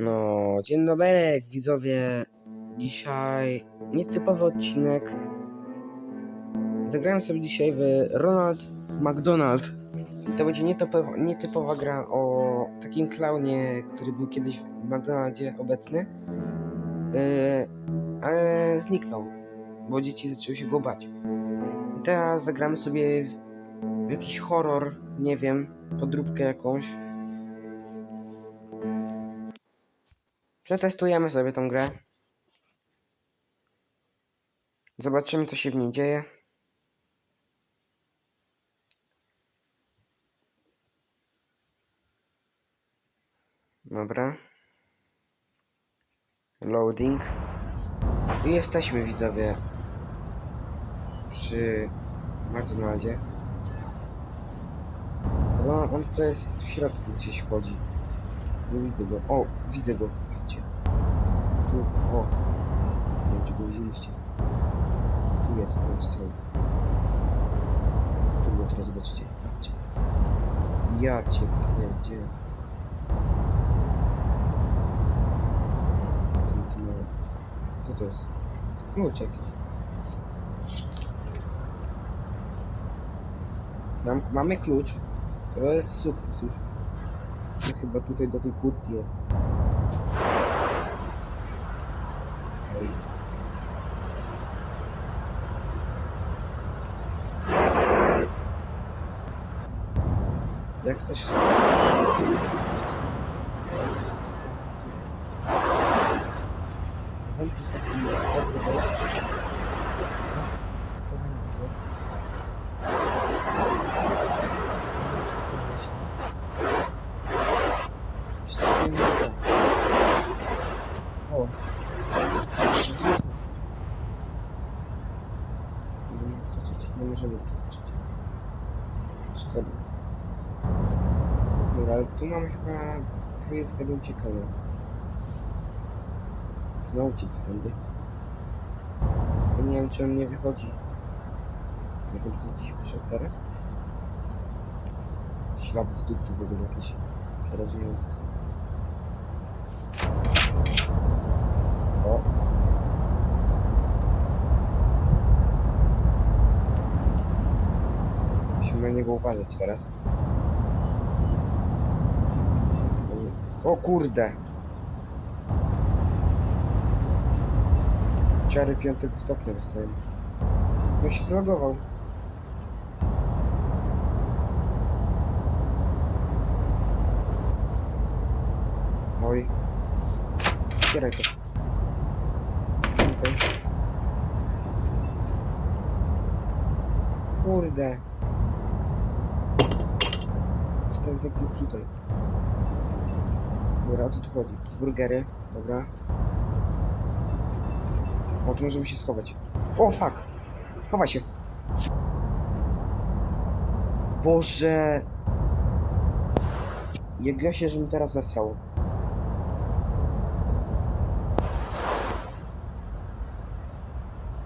No, dzień dobry, widzowie. Dzisiaj nietypowy odcinek. Zagrałem sobie dzisiaj w Ronald McDonald. To będzie nietypowa, nietypowa gra o takim klaunie, który był kiedyś w McDonaldzie obecny. Yy, ale zniknął, bo dzieci zaczęły się go bać. I teraz zagramy sobie w jakiś horror, nie wiem, podróbkę jakąś. Przetestujemy sobie tą grę. Zobaczymy, co się w niej dzieje. Dobra. Loading. I jesteśmy, widzowie, przy McDonaldzie. No, on to jest w środku gdzieś chodzi. Nie widzę go. O, widzę go. Tu, o. Nie wiem, czy go widzieliście. Tu jest, on stoi. Tu go teraz zobaczycie. Patrzcie. Ja cię kręcie. Co tu mamy? Co to jest? Klucz jakiś. Mam, mamy klucz. To jest sukces już. To chyba tutaj do tej kłódki jest. Oj. Jak chcesz... Więcej takich dobrych... Więcej takich testowania było. O. Możemy zaskoczyć? Nie możemy zaskoczyć. Szkoda. Tu mamy chyba kryjówkę do uciekania. Znowu uciec. Bo nie wiem, czy on nie wychodzi. Jak on tutaj gdzieś wyszedł teraz? Ślady stóp tu w ogóle jakieś przerażające są. O. Musimy na niego uważać teraz. O kurde! Ciary piątego stopnia dostaję. No się zlogował. Oj. Otwieraj to. Okej. Kurde. Zostawię ten klucz tutaj. Dobra, o co tu chodzi? Burgery, dobra. O, tu możemy się schować. O, fuck! Chowaj się! Boże! Jak ja się, że mi teraz zastrało.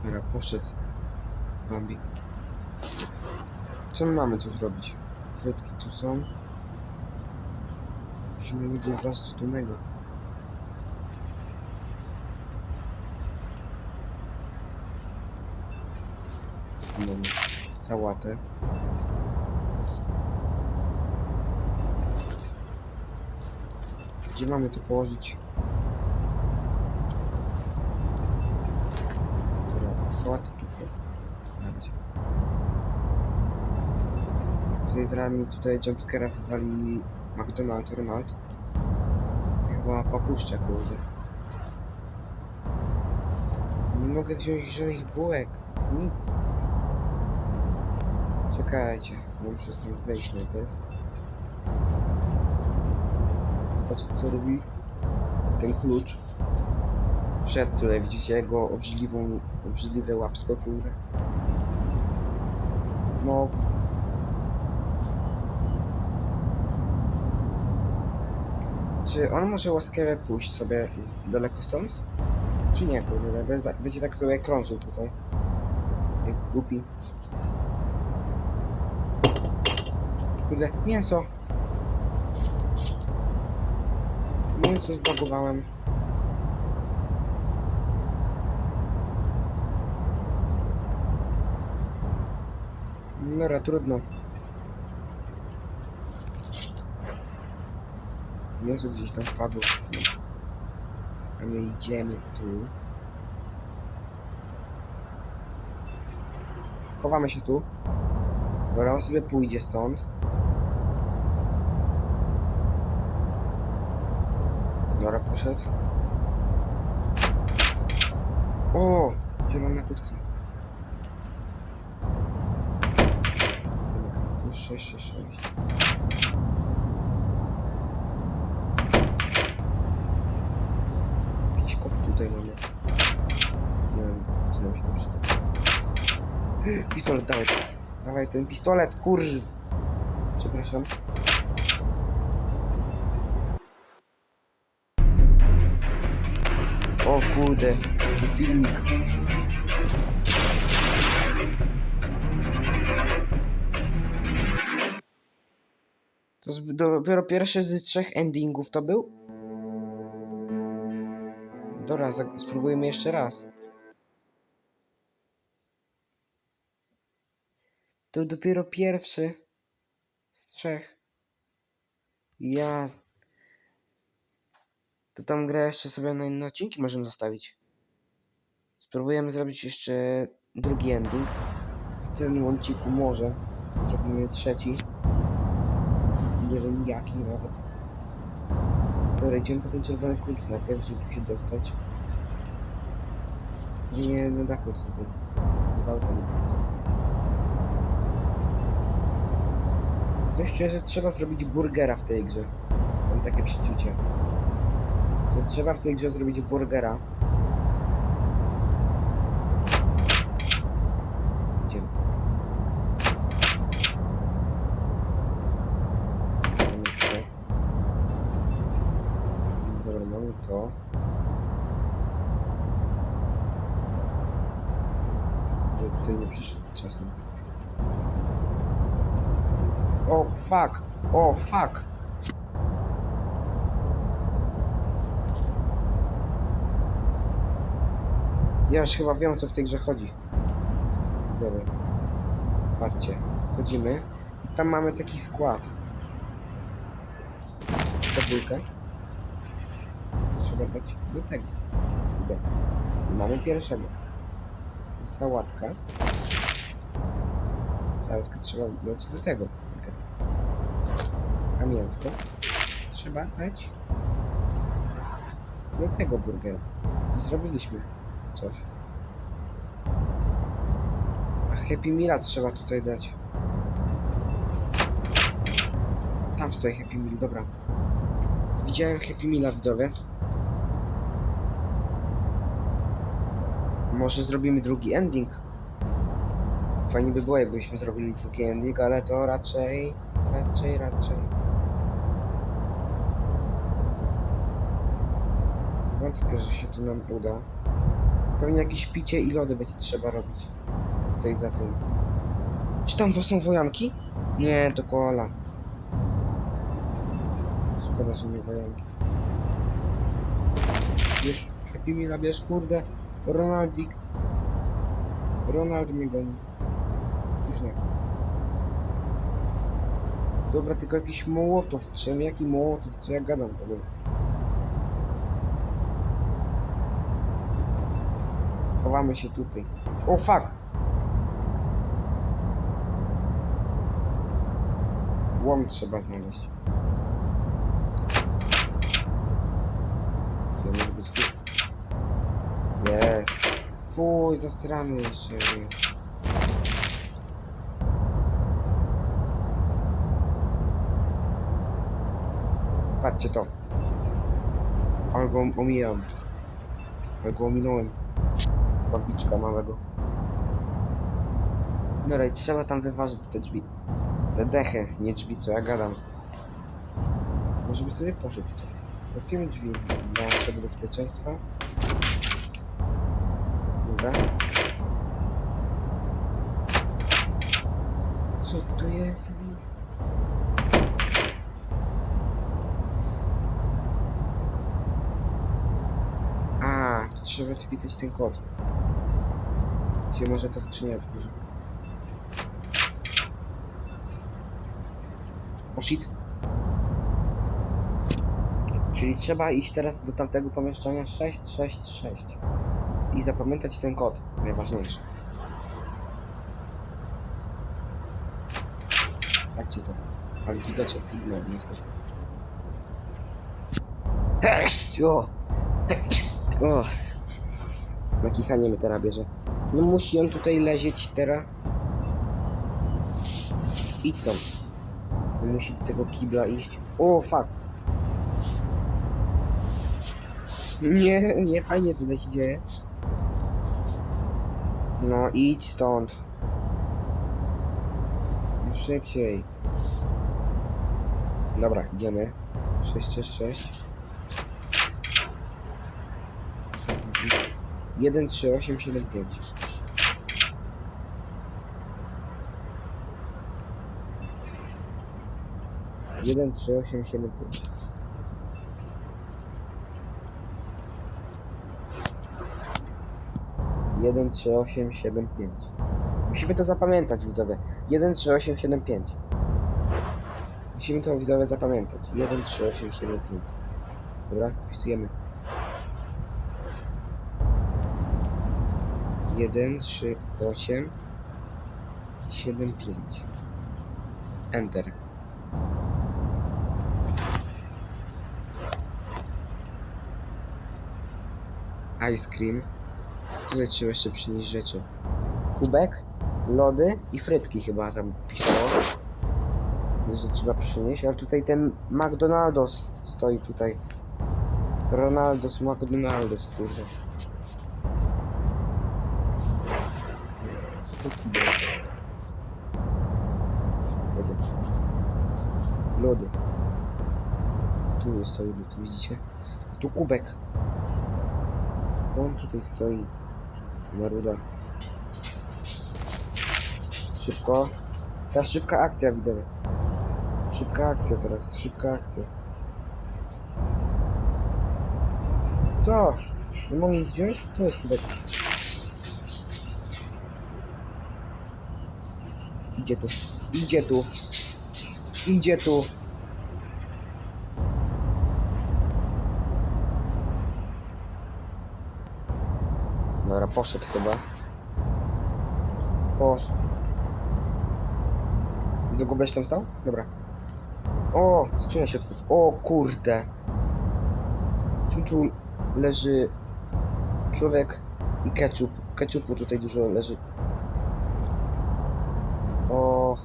Dobra, poszedł. Bambik. Co my mamy tu zrobić? Frytki tu są. Wrzucić do mego. Mamy sałatę. Gdzie mamy to położyć? Dobra, sałatę tutaj. Na razie. Tutaj z rami tutaj jumpscare'a wywali McDonald Ronald. Chyba papuszcza kurde. Nie mogę wziąć żadnych bułek. Nic. Czekajcie, muszę stąd wejść najpierw. Zobaczcie co robi ten klucz. Wszedł tutaj, widzicie jego obrzydliwą, obrzydliwe łapsko, kurde. No. Czy on może łaskawie pójść sobie daleko stąd? Czy nie, kurde, będzie- tak sobie krążył tutaj. Jak głupi. Kurde, mięso! Co zbagowałem. Dobra, trudno. Jezu gdzieś tam wpadł. A my idziemy tu. Chowamy się tu. Dobra, on sobie pójdzie stąd. Dobra, poszedł. O! Zielona kurtka. Zamykam. Tu 666. Kod tutaj mamy. Nie wiem, co nam się tam przyda. Pistolet, dawaj. Dawaj ten pistolet, kurw. Przepraszam. O kurde, jaki filmik. To dopiero pierwszy z trzech endingów to był? Dobra, spróbujmy jeszcze raz. To dopiero pierwszy z trzech. Ja. To tam grę jeszcze sobie na inne odcinki możemy zostawić. Spróbujemy zrobić jeszcze drugi ending. W tym odcinku może zrobimy trzeci. Nie wiem jaki nawet. Dobra, idziemy po ten czerwony klucz najpierw, żeby się dostać. Nie, na dachu coś było. Z autem. Coś czuję, że trzeba zrobić burgera w tej grze. Mam takie przeczucie. Że trzeba w tej grze zrobić burgera. Idziemy. Mamy to. Mamy to. Tutaj nie przyszedł czasem. O, fuck! O, fuck! Ja już chyba wiem, co w tej grze chodzi. Dobra. Patrzcie. Wchodzimy. I tam mamy taki skład. Cebulkę. Trzeba dać do tego. I mamy pierwszego. Sałatka. Sałatkę trzeba dać do tego. A mięsko trzeba dać do tego burgera. I zrobiliśmy coś. A Happy Meala trzeba tutaj dać. Tam stoi Happy Meal, dobra. Widziałem Happy Meala widzowie. Może zrobimy drugi ending. Fajnie by było, jakbyśmy zrobili drugi ending, ale to raczej, raczej, raczej. Wątpię, że się to nam uda. Pewnie jakieś picie i lody będzie trzeba robić. Tutaj za tym. Czy tam są wojanki? Nie, to koala. Szkoda, że nie wojanki. Bierz, Happy Meala bierz, kurde. Ronaldik. Ronald mnie goni. Już nie. Dobra, tylko jakiś mołotow. Czym jaki mołotow? Co ja gadam w ogóle? Chowamy się tutaj. O fuck! Łom trzeba znaleźć. To może być tu. Jest. Fuj, zasrany jeszcze. Patrzcie to. Ale go omijam. Ale go ominąłem. Babiczka małego. Dobra, i trzeba tam wyważyć te drzwi. Te dechy, nie drzwi, co ja gadam. Może by sobie poszedł tutaj. Zamkniemy drzwi dla naszego bezpieczeństwa. Dobra. Co to jest miejsce? trzeba wpisać ten kod. Się może ta skrzynia otworzy. O shit. Czyli trzeba iść teraz do tamtego pomieszczenia 666 i zapamiętać ten kod, najważniejsze. Patrzcie to. Od Sigma jesteś. O! O! Na kichanie mnie teraz bierze. No musi on tutaj leżeć teraz. I co? Musi do tego kibla iść. O, fuck. Nie, nie fajnie tutaj się dzieje. No idź stąd. Szybciej. Dobra, idziemy. 666. 1, 3, 8, 7, 5. Jeden, trzy, osiem, siedem, pięć. Jeden, trzy, osiem, siedem, pięć. Musimy to zapamiętać, widzowie. Jeden, trzy, osiem, siedem, pięć. Musimy to, widzowie, zapamiętać. Jeden, trzy, osiem, siedem, pięć. Dobra, wpisujemy. 1, 3, 8, 7, 5. Enter. Ice cream. Tutaj trzeba jeszcze przynieść rzeczy. Kubek, lody i frytki chyba tam pisało. Że trzeba przynieść, ale tutaj ten McDonaldos stoi tutaj. Ronaldos, McDonaldos, kurde. Lody. Tu stoi lód, widzicie? Tu kubek. On tutaj stoi? Maruda. Szybko. Ta szybka akcja widzowie. Szybka akcja teraz, szybka akcja. Co? Nie mogę nic wziąć? To jest kubek. Idzie tu. Idzie tu. Idzie tu. Dobra, poszedł chyba. Poszedł. Długo będziesz tam stał? Dobra. O, skrzynia się otworzy. O kurde. Czym tu leży człowiek i ketchup? Ketchupu tutaj dużo leży. O,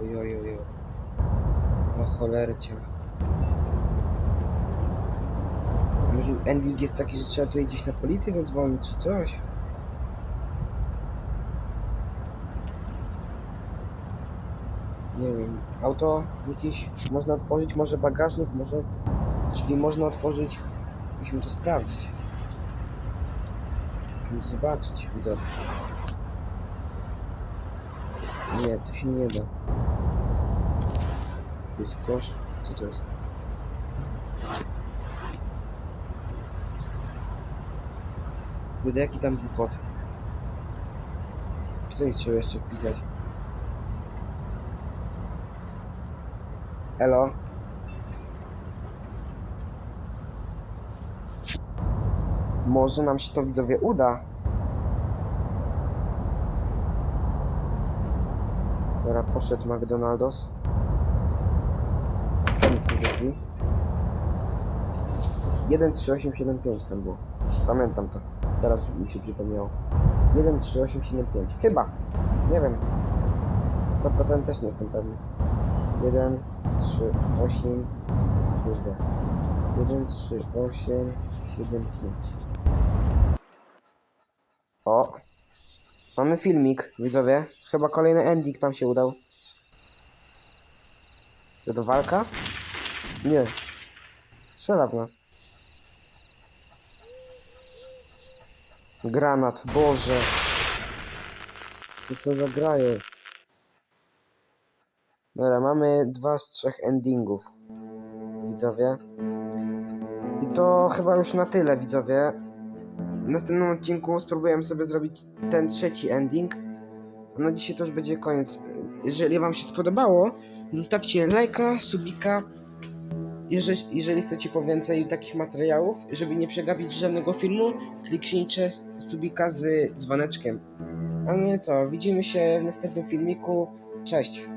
oj. O cholercia. Może ending jest taki, że trzeba tutaj gdzieś na policję zadzwonić czy coś? Nie wiem. Auto gdzieś można otworzyć, może bagażnik, może... Czyli można otworzyć... Musimy to sprawdzić. Musimy to zobaczyć, widzę. Nie, to się nie da. Jest kosz? Co to jest? Kurde, jaki tam był kod? Tutaj trzeba jeszcze wpisać. Elo? Może nam się to widzowie uda. Dobra, poszedł McDonaldos. Zamknij drzwi. 13875 tam było. Pamiętam to. Teraz mi się przypomniało. 13875. Chyba. Nie wiem. 100% też nie jestem pewny. 1, 3, 8, kurde. 1, 3, 8, 7, 5. O! Mamy filmik, widzowie. Chyba kolejny ending tam się udał. To do walka? Nie. Strzela w nas. Granat, Boże. Co to za gra jest? Dobra, mamy dwa z trzech endingów. Widzowie. I to chyba już na tyle, widzowie. w następnym odcinku spróbuję sobie zrobić ten trzeci ending. Na dzisiaj to już będzie koniec. Jeżeli wam się spodobało, zostawcie lajka, subika. Jeżeli, jeżeli chcecie po więcej takich materiałów, żeby nie przegapić żadnego filmu, kliknijcie subika z dzwoneczkiem. A my co, widzimy się w następnym filmiku. Cześć!